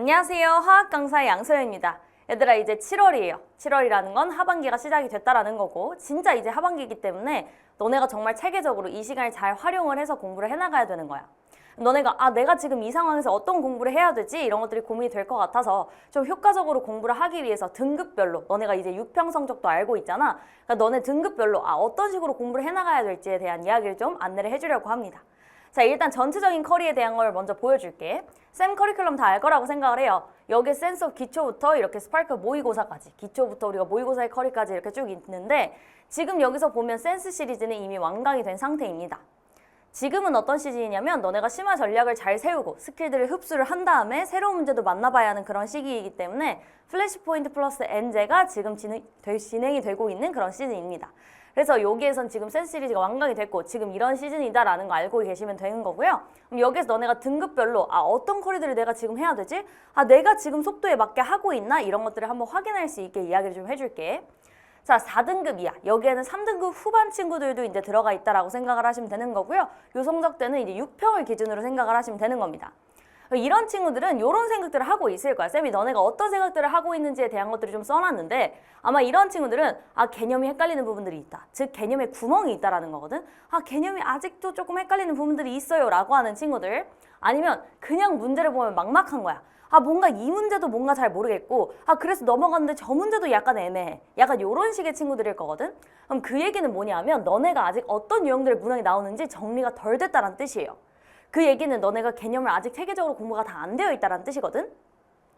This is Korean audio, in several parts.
안녕하세요. 화학 강사 양소영입니다. 얘들아 이제 7월이에요. 7월이라는 건 하반기가 시작이 됐다라는 거고 진짜 이제 하반기이기 때문에 너네가 정말 체계적으로 이 시간을 잘 활용을 해서 공부를 해나가야 되는 거야. 너네가 아 내가 지금 이 상황에서 어떤 공부를 해야 되지 이런 것들이 고민이 될 것 같아서 좀 효과적으로 공부를 하기 위해서 등급별로 너네가 이제 6평 성적도 알고 있잖아. 그러니까 너네 등급별로 아 어떤 식으로 공부를 해나가야 될지에 대한 이야기를 좀 안내를 해주려고 합니다. 자 일단 전체적인 커리에 대한 걸 먼저 보여줄게. 쌤 커리큘럼 다 알 거라고 생각을 해요. 여기 오브 기초부터 이렇게 스파크 모의고사까지 기초부터 우리가 모의고사의 커리까지 이렇게 쭉 있는데 지금 여기서 보면 센스 시리즈는 이미 완강이 된 상태입니다. 지금은 어떤 시즌이냐면 너네가 심화 전략을 잘 세우고 스킬들을 흡수를 한 다음에 새로운 문제도 만나봐야 하는 그런 시기이기 때문에 플래시 포인트 플러스 엔제가 지금 진행, 되- 진행이 되고 있는 그런 시즌입니다. 그래서 여기에선 지금 센스 시리즈가 완강이 됐고 지금 이런 시즌이다라는 거 알고 계시면 되는 거고요. 그럼 여기서 너네가 등급별로 아 어떤 커리들을 내가 지금 해야 되지? 아 내가 지금 속도에 맞게 하고 있나? 이런 것들을 한번 확인할 수 있게 이야기를 좀 해줄게. 자, 4등급 이하. 여기에는 3등급 후반 친구들도 이제 들어가 있다라고 생각을 하시면 되는 거고요. 요 성적대는 이제 6평을 기준으로 생각을 하시면 되는 겁니다. 이런 친구들은 이런 생각들을 하고 있을 거야. 쌤이 너네가 어떤 생각들을 하고 있는지에 대한 것들을 좀 써놨는데 아마 이런 친구들은 아 개념이 헷갈리는 부분들이 있다. 즉 개념에 구멍이 있다라는 거거든. 아 개념이 아직도 조금 헷갈리는 부분들이 있어요라고 하는 친구들 아니면 그냥 문제를 보면 막막한 거야. 아 뭔가 이 문제도 뭔가 잘 모르겠고 아 그래서 넘어갔는데 저 문제도 약간 애매해 약간 요런 식의 친구들일 거거든 그럼 그 얘기는 뭐냐면 너네가 아직 어떤 유형들의 문항이 나오는지 정리가 덜 됐다는 뜻이에요 그 얘기는 너네가 개념을 아직 체계적으로 공부가 다 안 되어 있다는 뜻이거든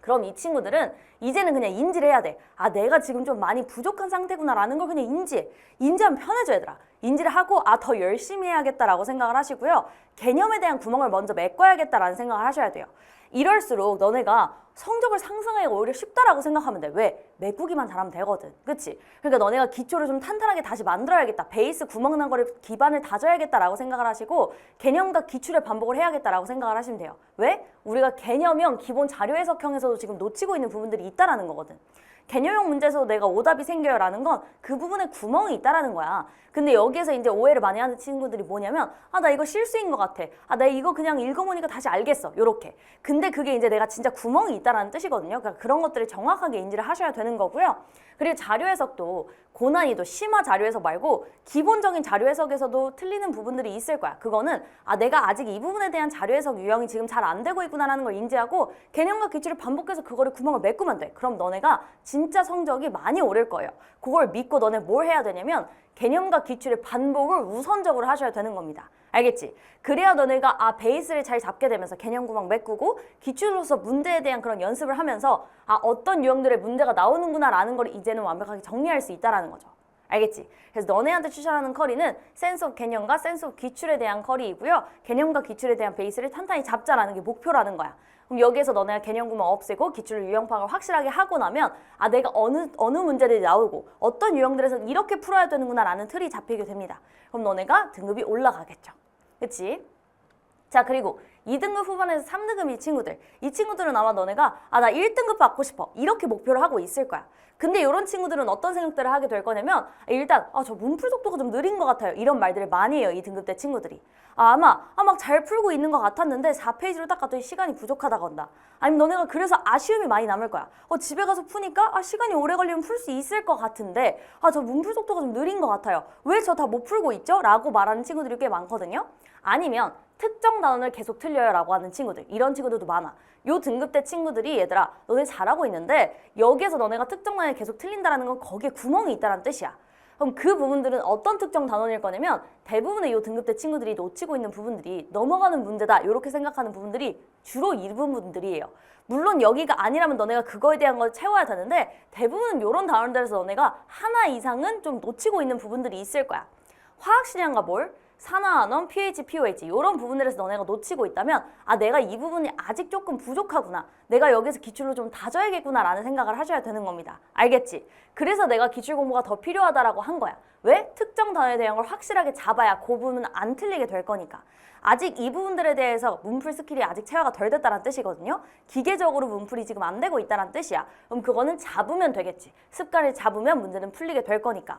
그럼 이 친구들은 이제는 그냥 인지를 해야 돼. 아, 내가 지금 좀 많이 부족한 상태구나라는 걸 그냥 인지해. 인지하면 편해져, 얘들아. 인지를 하고, 아, 더 열심히 해야겠다라고 생각을 하시고요. 개념에 대한 구멍을 먼저 메꿔야겠다라는 생각을 하셔야 돼요. 이럴수록 너네가 성적을 상승하기가 오히려 쉽다라고 생각하면 돼. 왜? 메꾸기만 잘하면 되거든. 그치? 그러니까 너네가 기초를 좀 탄탄하게 다시 만들어야겠다. 베이스 구멍난 거를 기반을 다져야겠다라고 생각을 하시고 개념과 기출의 반복을 해야겠다라고 생각을 하시면 돼요. 왜? 우리가 개념형 기본 자료 해석형에서도 지금 놓치고 있는 부분들이 있다라는 거거든. 개념형 문제에서 내가 오답이 생겨요라는 건 그 부분에 구멍이 있다라는 거야. 근데 여기에서 이제 오해를 많이 하는 친구들이 뭐냐면 아 나 이거 실수인 것 같아. 아 나 이거 그냥 읽어보니까 다시 알겠어. 요렇게. 근데 그게 이제 내가 진짜 구멍이 있다라는 뜻이거든요. 그러니까 그런 것들을 정확하게 인지를 하셔야 되는 거고요. 그리고 자료 해석도 고난이도 심화 자료 해석 말고 기본적인 자료 해석에서도 틀리는 부분들이 있을 거야. 그거는 아 내가 아직 이 부분에 대한 자료 해석 유형이 지금 잘 안 되고 있구나라는 걸 인지하고 개념과 기출을 반복해서 그거를 구멍을 메꾸면 돼. 그럼 너네가 진짜 성적이 많이 오를 거예요. 그걸 믿고 너네 뭘 해야 되냐면 개념과 기출의 반복을 우선적으로 하셔야 되는 겁니다. 알겠지? 그래야 너네가 아 베이스를 잘 잡게 되면서 개념 구멍 메꾸고 기출로서 문제에 대한 그런 연습을 하면서 아 어떤 유형들의 문제가 나오는구나라는 걸 이제는 완벽하게 정리할 수 있다라는 거죠. 알겠지? 그래서 너네한테 추천하는 커리는 센스 오브 개념과 센스 오브 기출에 대한 커리이고요. 개념과 기출에 대한 베이스를 탄탄히 잡자라는 게 목표라는 거야. 그럼 여기에서 너네가 개념 구멍 없애고 기출 유형 파악을 확실하게 하고 나면 아 내가 어느 어느 문제들이 나오고 어떤 유형들에서 이렇게 풀어야 되는구나라는 틀이 잡히게 됩니다. 그럼 너네가 등급이 올라가겠죠. 그치? 자 그리고 2등급 후반에서 3등급 이 친구들. 이 친구들은 아마 너네가 아 나 1등급 받고 싶어. 이렇게 목표를 하고 있을 거야. 근데 이런 친구들은 어떤 생각들을 하게 될 거냐면 일단 아 저 문풀 속도가 좀 느린 것 같아요. 이런 말들을 많이 해요 이 등급 대 친구들이. 아, 아마 아 막 잘 풀고 있는 것 같았는데 4페이지로 딱 갔더니 시간이 부족하다건다 아니면 너네가 그래서 아쉬움이 많이 남을 거야. 어 집에 가서 푸니까 아 시간이 오래 걸리면 풀 수 있을 것 같은데 아 저 문풀 속도가 좀 느린 것 같아요. 왜 저 다 못 풀고 있죠? 라고 말하는 친구들이 꽤 많거든요. 아니면 특정 단원을 계속 틀려요 라고 하는 친구들. 이런 친구들도 많아. 요 등급대 친구들이 얘들아 너네 잘하고 있는데 여기에서 너네가 특정 단원을 계속 틀린다는 건 거기에 구멍이 있다는 뜻이야 그럼 그 부분들은 어떤 특정 단원일 거냐면 대부분의 요 등급대 친구들이 놓치고 있는 부분들이 넘어가는 문제다 이렇게 생각하는 부분들이 주로 이 부분들이에요 물론 여기가 아니라면 너네가 그거에 대한 걸 채워야 되는데 대부분은 요런 단원들에서 너네가 하나 이상은 좀 놓치고 있는 부분들이 있을 거야 화학 실량과 뭘? 산화환원, pH, pOH 이런 부분들에서 너네가 놓치고 있다면 아 내가 이 부분이 아직 조금 부족하구나. 내가 여기서 기출로 좀 다져야겠구나 라는 생각을 하셔야 되는 겁니다. 알겠지? 그래서 내가 기출 공부가 더 필요하다라고 한 거야. 왜? 특정 단어에 대한 걸 확실하게 잡아야 그 부분은 안 틀리게 될 거니까. 아직 이 부분들에 대해서 문풀 스킬이 아직 체화가 덜 됐다는 뜻이거든요. 기계적으로 문풀이 지금 안 되고 있다는 뜻이야. 그럼 그거는 잡으면 되겠지. 습관을 잡으면 문제는 풀리게 될 거니까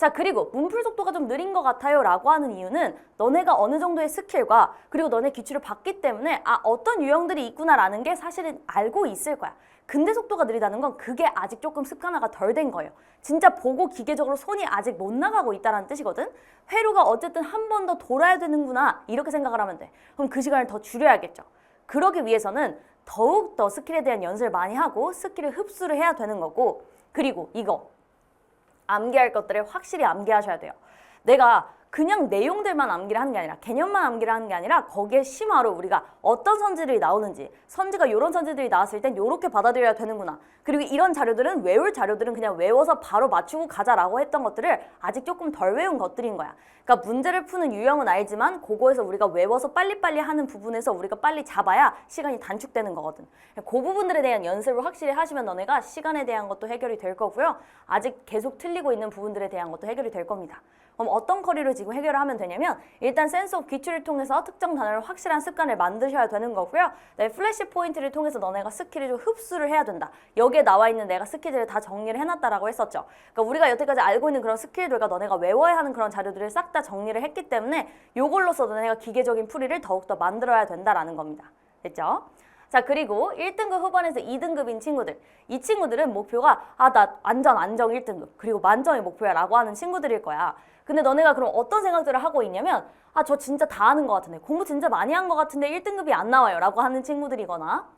자, 그리고 문풀 속도가 좀 느린 것 같아요 라고 하는 이유는 너네가 어느 정도의 스킬과 그리고 너네 기출을 봤기 때문에 아, 어떤 유형들이 있구나라는 게 사실은 알고 있을 거야. 근데 속도가 느리다는 건 그게 아직 조금 습관화가 덜 된 거예요. 진짜 보고 기계적으로 손이 아직 못 나가고 있다는 뜻이거든. 회로가 어쨌든 한 번 더 돌아야 되는구나 이렇게 생각을 하면 돼. 그럼 그 시간을 더 줄여야겠죠. 그러기 위해서는 더욱 더 스킬에 대한 연습을 많이 하고 스킬을 흡수를 해야 되는 거고 그리고 이거 암기할 것들을 확실히 암기하셔야 돼요. 내가 그냥 내용들만 암기를 하는 게 아니라 개념만 암기를 하는 게 아니라 거기에 심화로 우리가 어떤 선지들이 나오는지 선지가 이런 선지들이 나왔을 땐 이렇게 받아들여야 되는구나. 그리고 이런 자료들은 외울 자료들은 그냥 외워서 바로 맞추고 가자라고 했던 것들을 아직 조금 덜 외운 것들인 거야. 그러니까 문제를 푸는 유형은 알지만 그거에서 우리가 외워서 빨리빨리 하는 부분에서 우리가 빨리 잡아야 시간이 단축되는 거거든. 그 부분들에 대한 연습을 확실히 하시면 너네가 시간에 대한 것도 해결이 될 거고요. 아직 계속 틀리고 있는 부분들에 대한 것도 해결이 될 겁니다 그럼 어떤 커리를 지금 해결을 하면 되냐면 일단 센스 오브 기출을 통해서 특정 단어를 확실한 습관을 만드셔야 되는 거고요. 네, 플래시 포인트를 통해서 너네가 스킬을 좀 흡수를 해야 된다. 여기에 나와 있는 내가 스킬들을 다 정리를 해놨다라고 했었죠. 그러니까 우리가 여태까지 알고 있는 그런 스킬들과 너네가 외워야 하는 그런 자료들을 싹 다 정리를 했기 때문에 요걸로서 너네가 기계적인 풀이를 더욱더 만들어야 된다라는 겁니다. 됐죠? 자 그리고 1등급 후반에서 2등급인 친구들. 이 친구들은 목표가 아 나 완전 안정 1등급 그리고 만점이 목표야 라고 하는 친구들일 거야. 근데 너네가 그럼 어떤 생각들을 하고 있냐면 아 저 진짜 다 아는 것 같은데 공부 진짜 많이 한 것 같은데 1등급이 안 나와요 라고 하는 친구들이거나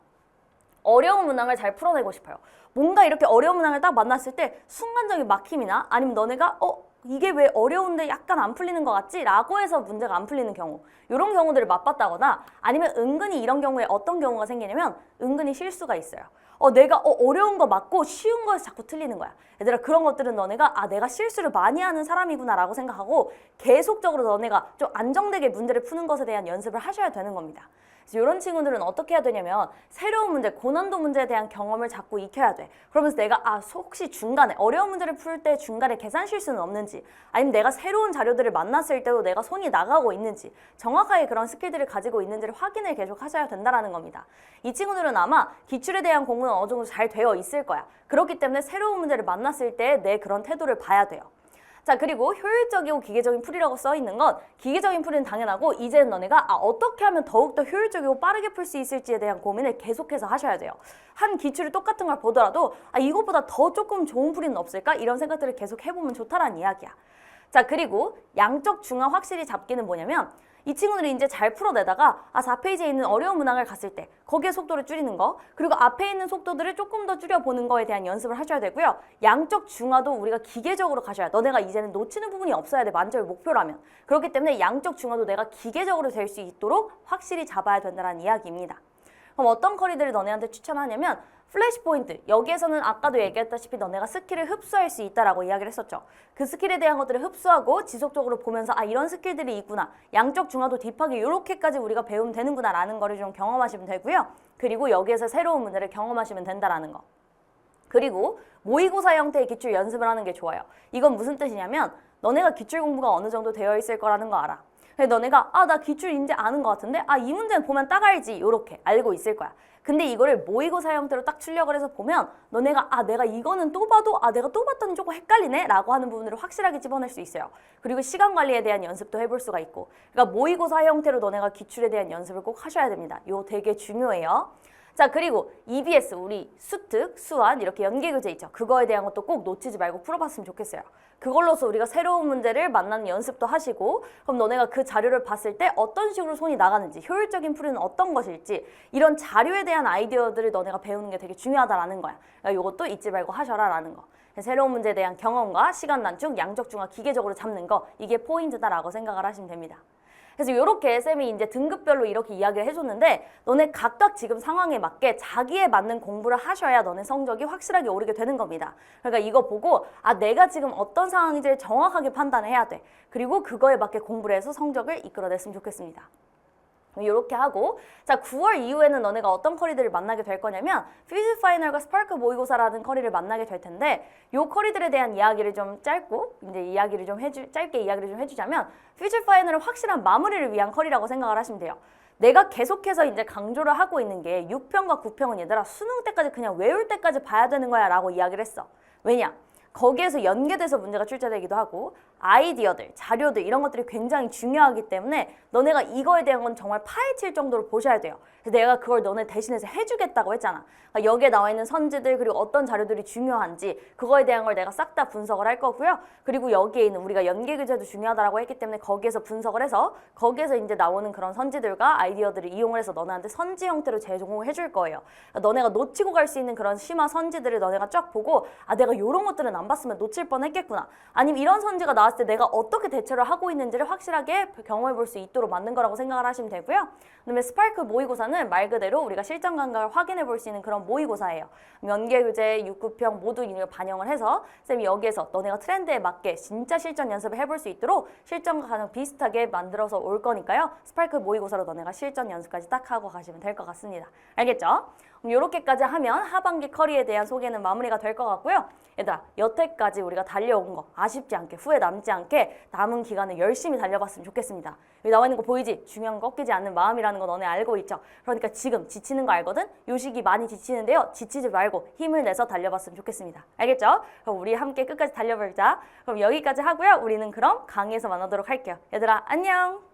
어려운 문항을 잘 풀어내고 싶어요. 뭔가 이렇게 어려운 문항을 딱 만났을 때 순간적인 막힘이나 아니면 너네가 어 이게 왜 어려운데 약간 안 풀리는 것 같지? 라고 해서 문제가 안 풀리는 경우. 이런 경우들을 맛봤다거나 아니면 은근히 이런 경우에 어떤 경우가 생기냐면 은근히 실수가 있어요. 어 내가 어, 어려운 거 맞고 쉬운 거에서 자꾸 틀리는 거야. 얘들아 그런 것들은 너네가 아 내가 실수를 많이 하는 사람이구나 라고 생각하고 계속적으로 너네가 좀 안정되게 문제를 푸는 것에 대한 연습을 하셔야 되는 겁니다 이런 친구들은 어떻게 해야 되냐면 새로운 문제, 고난도 문제에 대한 경험을 자꾸 익혀야 돼. 그러면서 내가 아 혹시 중간에 어려운 문제를 풀 때 중간에 계산 실수는 없는지 아니면 내가 새로운 자료들을 만났을 때도 내가 손이 나가고 있는지 정확하게 그런 스킬들을 가지고 있는지를 확인을 계속 하셔야 된다라는 겁니다. 이 친구들은 아마 기출에 대한 공부는 어느 정도 잘 되어 있을 거야. 그렇기 때문에 새로운 문제를 만났을 때 내 그런 태도를 봐야 돼요. 자 그리고 효율적이고 기계적인 풀이라고 써 있는 건 기계적인 풀이는 당연하고 이제는 너네가 아, 어떻게 하면 더욱더 효율적이고 빠르게 풀 수 있을지에 대한 고민을 계속해서 하셔야 돼요. 한 기출이 똑같은 걸 보더라도 아, 이것보다 더 조금 좋은 풀이는 없을까? 이런 생각들을 계속 해보면 좋다라는 이야기야. 자 그리고 양적 중화 확실히 잡기는 뭐냐면 이 친구들이 이제 잘 풀어내다가 아 4페이지에 있는 어려운 문항을 갔을 때 거기에 속도를 줄이는 거 그리고 앞에 있는 속도들을 조금 더 줄여보는 거에 대한 연습을 하셔야 되고요. 양적 중화도 우리가 기계적으로 가셔야 너네가 이제는 놓치는 부분이 없어야 돼 만점의 목표라면. 그렇기 때문에 양적 중화도 내가 기계적으로 될 수 있도록 확실히 잡아야 된다는 이야기입니다. 그럼 어떤 커리들을 너네한테 추천하냐면 플래시 포인트 여기에서는 아까도 얘기했다시피 너네가 스킬을 흡수할 수 있다라고 이야기를 했었죠. 그 스킬에 대한 것들을 흡수하고 지속적으로 보면서 아 이런 스킬들이 있구나. 양적 중화도 딥하게 이렇게까지 우리가 배우면 되는구나 라는 거를 좀 경험하시면 되고요. 그리고 여기에서 새로운 문제를 경험하시면 된다라는 거. 그리고 모의고사 형태의 기출 연습을 하는 게 좋아요. 이건 무슨 뜻이냐면 너네가 기출 공부가 어느 정도 되어 있을 거라는 거 알아 근데 너네가 아 나 기출 이제 아는 것 같은데? 아 이 문제는 보면 딱 알지 요렇게 알고 있을 거야. 근데 이거를 모의고사 형태로 딱 출력을 해서 보면 너네가 아 내가 이거는 또 봐도 아 내가 또 봤더니 조금 헷갈리네? 라고 하는 부분을 확실하게 집어낼 수 있어요. 그리고 시간 관리에 대한 연습도 해볼 수가 있고. 그러니까 모의고사 형태로 너네가 기출에 대한 연습을 꼭 하셔야 됩니다. 요 되게 중요해요 자 그리고 EBS 우리 수특, 수완 이렇게 연계교재 있죠. 그거에 대한 것도 꼭 놓치지 말고 풀어봤으면 좋겠어요. 그걸로서 우리가 새로운 문제를 만나는 연습도 하시고 그럼 너네가 그 자료를 봤을 때 어떤 식으로 손이 나가는지 효율적인 풀이는 어떤 것일지 이런 자료에 대한 아이디어들을 너네가 배우는 게 되게 중요하다라는 거야. 그러니까 이것도 잊지 말고 하셔라라는 거. 새로운 문제에 대한 경험과 시간 단축, 양적 중화 기계적으로 잡는 거 이게 포인트다라고 생각을 하시면 됩니다. 그래서 이렇게 쌤이 이제 등급별로 이렇게 이야기를 해줬는데 너네 각각 지금 상황에 맞게 자기에 맞는 공부를 하셔야 너네 성적이 확실하게 오르게 되는 겁니다. 그러니까 이거 보고 아 내가 지금 어떤 상황인지를 정확하게 판단해야 돼. 그리고 그거에 맞게 공부를 해서 성적을 이끌어냈으면 좋겠습니다. 이렇게 하고 자 9월 이후에는 너네가 어떤 커리들을 만나게 될 거냐면 퓨즈 파이널과 스파크 모의고사라는 커리를 만나게 될 텐데 요 커리들에 대한 이야기를 좀 짧고 이제 이야기를 좀 해주 짧게 이야기를 좀 해주자면 퓨즈 파이널은 확실한 마무리를 위한 커리라고 생각을 하시면 돼요. 내가 계속해서 이제 강조를 하고 있는 게 6평과 9평은 얘들아 수능 때까지 그냥 외울 때까지 봐야 되는 거야 라고 이야기를 했어. 왜냐? 거기에서 연계돼서 문제가 출제되기도 하고 아이디어들, 자료들 이런 것들이 굉장히 중요하기 때문에 너네가 이거에 대한 건 정말 파헤칠 정도로 보셔야 돼요. 내가 그걸 너네 대신해서 해주겠다고 했잖아. 그러니까 여기에 나와 있는 선지들 그리고 어떤 자료들이 중요한지 그거에 대한 걸 내가 싹 다 분석을 할 거고요. 그리고 여기에 있는 우리가 연계 교재도 중요하다라고 했기 때문에 거기에서 분석을 해서 거기에서 이제 나오는 그런 선지들과 아이디어들을 이용을 해서 너네한테 선지 형태로 제공을 해줄 거예요. 그러니까 너네가 놓치고 갈 수 있는 그런 심화 선지들을 너네가 쫙 보고 아 내가 이런 것들은 안 봤으면 놓칠 뻔했겠구나. 아니면 이런 선지가 나 왔을 때 내가 어떻게 대처를 하고 있는지를 확실하게 경험해 볼 수 있도록 만든 거라고 생각을 하시면 되고요. 그다음에 스파이크 모의고사는 말 그대로 우리가 실전 감각을 확인해 볼 수 있는 그런 모의고사예요. 연계 교재, 육구평 모두 반영을 해서 쌤이 여기에서 너네가 트렌드에 맞게 진짜 실전 연습을 해볼 수 있도록 실전과 가장 비슷하게 만들어서 올 거니까요. 스파이크 모의고사로 너네가 실전 연습까지 딱 하고 가시면 될 것 같습니다. 알겠죠? 그럼 이렇게까지 하면 하반기 커리에 대한 소개는 마무리가 될 것 같고요. 얘들아, 여태까지 우리가 달려온 거 아쉽지 않게 후회 남지 않게 남은 기간을 열심히 달려봤으면 좋겠습니다. 여기 나와 있는 거 보이지? 중요한 거 꺾이지 않는 마음이라는 거 너네 알고 있죠? 그러니까 지금 지치는 거 알거든? 요 시기 많이 지치는데요. 지치지 말고 힘을 내서 달려봤으면 좋겠습니다. 알겠죠? 그럼 우리 함께 끝까지 달려보자. 그럼 여기까지 하고요. 우리는 그럼 강의에서 만나도록 할게요. 얘들아, 안녕!